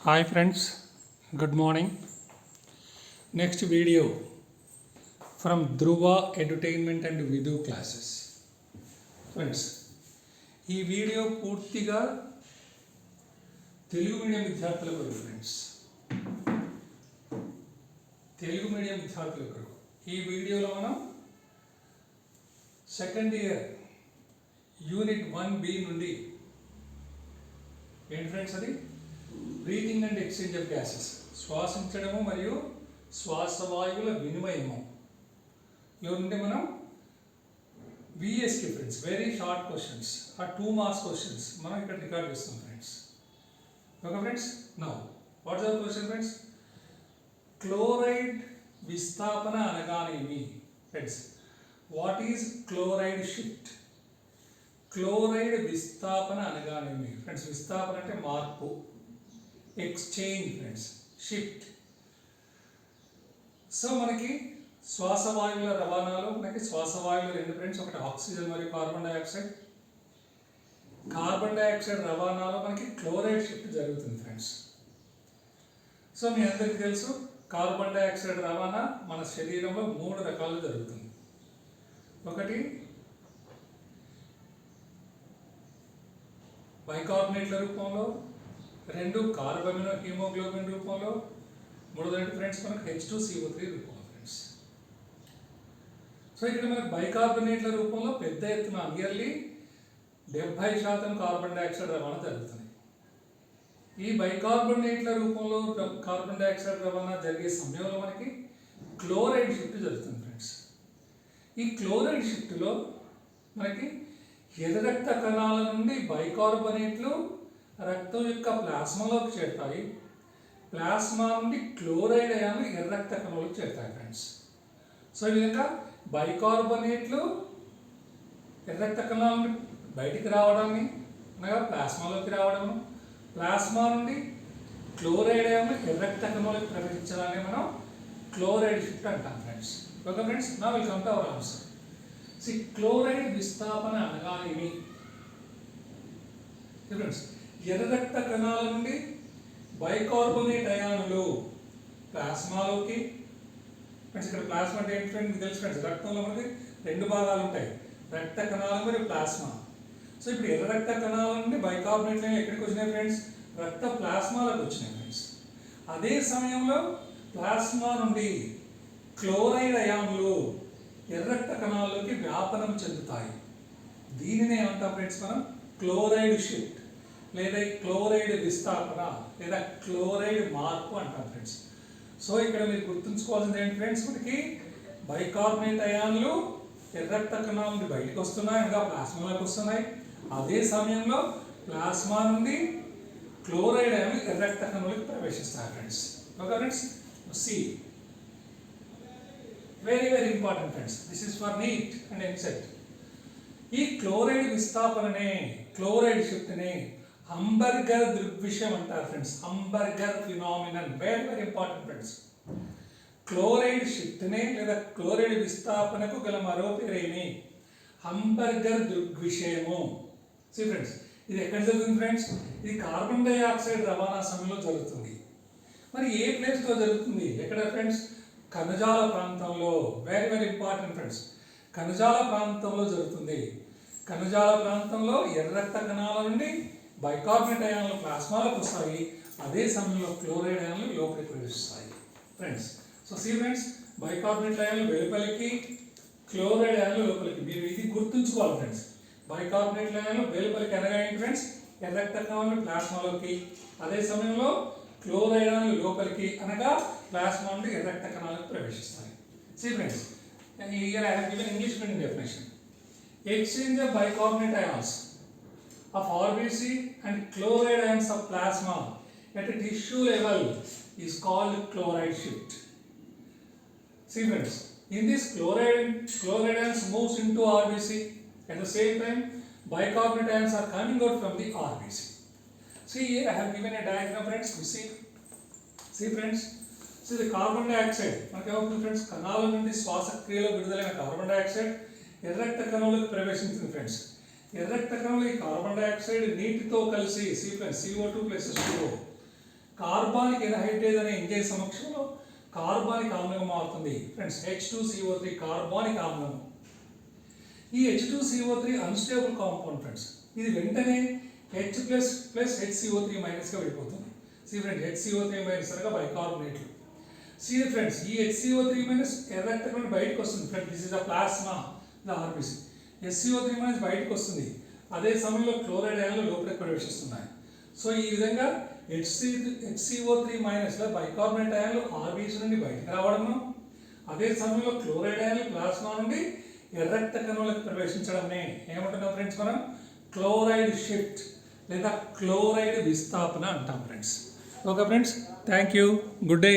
Hi friends good morning next video from Dhruva entertainment and Vidhu classes friends ఈ video పూర్తిగా Telugu medium విద్యార్థుల కొరకు friends Telugu medium విద్యార్థుల కొరకు ఈ వీడియోలో మనం second year unit one B నుండి ఏంటి ఫ్రెండ్స్ అది? Breathing and exchange of gases. శ్వాసించడము మరియు శ్వాసవాయువుల వినిమయము. లో మనం విఎస్కి ఫ్రెండ్స్ వెరీ షార్ట్ క్వశ్చన్స్ ఆ టూ మార్క్స్ క్వశ్చన్స్ మనం ఇక్కడ రికార్డ్ చేస్తాం friends okay friends now what's our question friends chloride విస్థాపన అనగానేమి? Friends what is chloride shift chloride విస్థాపన అనగానేమి? ఫ్రెండ్స్ విస్థాపన అంటే మార్పు. ఎక్స్చేంజ్ ఫ్రెండ్స్ షిఫ్ట్ సో మనకి శ్వాసవాయువుల రవాణాలో మనకి శ్వాసవాయువులు రెండు ఫ్రెండ్స్ ఒకటి ఆక్సిజన్ మరియు కార్బన్ డైఆక్సైడ్ కార్బన్ డైఆక్సైడ్ రవాణాలో మనకి క్లోరైడ్ షిఫ్ట్ జరుగుతుంది ఫ్రెండ్స్ సో మీ అందరికీ తెలుసు కార్బన్ డైఆక్సైడ్ రవాణా మన శరీరంలో మూడు రకాలు జరుగుతుంది. ఒకటి బైకార్బోనేట్ల రూపంలో రెండు కార్బమినో హీమోగ్లోబిన్ రూపంలో మూడోదంటే ఫ్రెండ్స్ మనకు హెచ్ టూ సిఓ త్రీ రూపంలో ఫ్రెండ్స్ సో ఇక్కడ మనకు బైకార్బోనేట్ల రూపంలో పెద్ద ఎత్తున ఇయర్లీ డెబ్బై శాతం కార్బన్ డైఆక్సైడ్ రవాణా జరుగుతుంది. ఈ బైకార్బనేట్ల రూపంలో కార్బన్ డైఆక్సైడ్ రవాణా జరిగే సమయంలో మనకి క్లోరైడ్ షిఫ్ట్ జరుగుతుంది ఫ్రెండ్స్ ఈ క్లోరైడ్ షిఫ్ట్లో మనకి ఎర్ర రక్త కణాల నుండి బైకార్బనేట్లు రక్తం యొక్క ప్లాస్మాలోకి చేరుతాయి. ప్లాస్మా నుండి క్లోరైడ్ అయాన్లు ఎర్ర రక్త కణాలకు చేరుతాయి ఫ్రెండ్స్ సో ఈ విధంగా బైకార్బోనేట్లు ఎర్రక్త కణాల నుండి బయటికి రావడాన్ని అనగా ప్లాస్మాలోకి రావడం ప్లాస్మా నుండి క్లోరైడ్ అయాన్లు ఎర్ర రక్త కణాలకు ప్రవేశించడాన్ని మనం క్లోరైడ్ షిఫ్ట్ అంటాం ఫ్రెండ్స్ ఓకే ఫ్రెండ్స్ నా welcome to our answer C chloride విస్థాపన అనగానేమి ఫ్రెండ్స్ ఎర్ర రక్త కణాల నుండి బైకార్బోనేట్ అయానులు ప్లాస్మాలోకి. ఫ్రెండ్స్ ఇక్కడ ప్లాస్మా అంటే ఏంటి ఫ్రెండ్స్? మీకు తెలుసు ఫ్రెండ్స్ రక్తంలో మనకి రెండు భాగాలు ఉంటాయి. రక్త కణాలు మరియు ప్లాస్మా. సో ఇప్పుడు ఎర్ర రక్త కణాల నుండి బైకార్బోనేట్ అయాలు ఎక్కడికి వచ్చినాయి ఫ్రెండ్స్? రక్త ప్లాస్మాలకు వచ్చినాయి ఫ్రెండ్స్. అదే సమయంలో ప్లాస్మా నుండి క్లోరైడ్ అయాన్లు ఎర్ర రక్త కణాల్లోకి వ్యాపనం చెందుతాయి. దీనినే అంటాం ఫ్రెండ్స్ మనం? Chloride shift. లేదా క్లోరైడ్ విస్థాపన లేదా క్లోరైడ్ మార్పు అంటాం ఫ్రెండ్స్. సో ఇక్కడ మీరు గుర్తుంచుకోవాల్సింది ఏంటి ఫ్రెండ్స్ మనకి బైకార్బోనేట్ అయాన్లు ఎర్రక్త కణాల నుండి బయటకు వస్తున్నాయి ఇంకా ప్లాస్మాలోకి వస్తున్నాయి. అదే సమయంలో ప్లాస్మా నుండి క్లోరైడ్ అయాన్లు ఎర్రక్త రక్త ప్రవేశిస్తాయి friends. Okay friends? See. Very very important friends. This is for NEET and EAMCET. ఈ క్లోరైడ్ విస్థాపననే క్లోరైడ్ షిఫ్ట్ని హంబర్గర్ దృగ్విషయం అంటారు friends Hamburger phenomenon very very important friends chloride షిఫ్ట్నే లేదా క్లోరైడ్ విస్థాపనకు గల మరో పేరేమి హంబర్గర్ దృగ్విషయము. సి ఫ్రెండ్స్ ఇది ఎక్కడ జరుగుతుంది ఫ్రెండ్స్ ఇది కార్బన్ డైఆక్సైడ్ రవాణా సమయంలో జరుగుతుంది. మరి ఏ ప్లేస్లో జరుగుతుంది? ఎక్కడ ఫ్రెండ్స్ కణజాల ప్రాంతంలో. వెరీ వెరీ ఇంపార్టెంట్ ఫ్రెండ్స్ కణజాల ప్రాంతంలో జరుగుతుంది. కణజాల ప్రాంతంలో ఎర్ర రక్త కణాల నుండి బైకార్బోనేట్ అయాన్లు ప్లాస్మాలోకి వస్తాయి అదే సమయంలో క్లోరైడ్ అయాన్లు లోపలికి ప్రవేశిస్తాయి. Friends so see friends bicarbonate అయాన్లు వెలుపలికి క్లోరైడ్ అయాన్లు లోపలికి. మీరు ఇది గుర్తుంచుకోవాలి ఫ్రెండ్స్ బైకార్బోనేట్ అయాన్లు వెలుపలికి అనగా ఏంటి ఫ్రెండ్స్ ఎర్ర కణాలు ప్లాస్మాలోకి. అదే సమయంలో క్లోరైడ్ అయాన్లు లోపలికి అనగా ప్లాస్మా నుండి ఎర్ర కణాలకు ప్రవేశిస్తాయి. See friends here I have given English meaning definition. Exchange of bicarbonate ions. of RBC and chloride ions of plasma at a tissue level is called chloride shift. See friends, in this chloride, chloride ions moves into RBC. At the same time, bicarbonate ions are coming out from the RBC. See here I have given a diagram friends, you see. See friends, so ఇది carbon dioxide మనకి ఏమవుతుంది friends కణాల నుండి శ్వాసక్రియలో విడుదలైన carbon dioxide ఎర్ర రక్త కణంలోకి ప్రవేశించింది friends ఎర్ర ఈ కార్బన్ డైఆక్సైడ్ నీటితో కలిసి C plus CO two plus CO carbonic anhydrase అనే ఎంజైమ్ సమక్షంలో కార్బానిక్ ఆమ్లంగా మారుతుంది. Friends H two CO three carbonic ఆమ్లం. ఈ H two CO three unstable compound friends ఇది వెంటనే H plus plus HCO three మైనస్గా వెళ్ళిపోతుంది. See friends HCO three minus అనగా బైకార్బోనేట్లు సి ఫ్రెండ్స్ ఈ హెచ్సిఓ త్రీ మైనస్ ఎర్రక్తం బయటకు వస్తుంది. Friends this is the plasma the RBC SCO three minus బయటకు వస్తుంది. అదే సమయంలో క్లోరైడ్ అయాన్లు లోపలికి ప్రవేశిస్తున్నాయి. సో ఈ విధంగా హెచ్సి హెచ్సిఓ త్రీ మైనస్లో బైకార్బోనేట్ అయాన్లు ఆర్బీసీ నుండి బయటకు రావడము అదే సమయంలో క్లోరైడ్ అయాన్లు ప్లాస్మా నుండి ఎర్రక్త కణువులకు ప్రవేశించడమే. ఏమంటున్నాం ఫ్రెండ్స్ మనం? క్లోరైడ్ షిఫ్ట్ లేదా క్లోరైడ్ విస్థాపన అంటాం friends okay friends thank you good day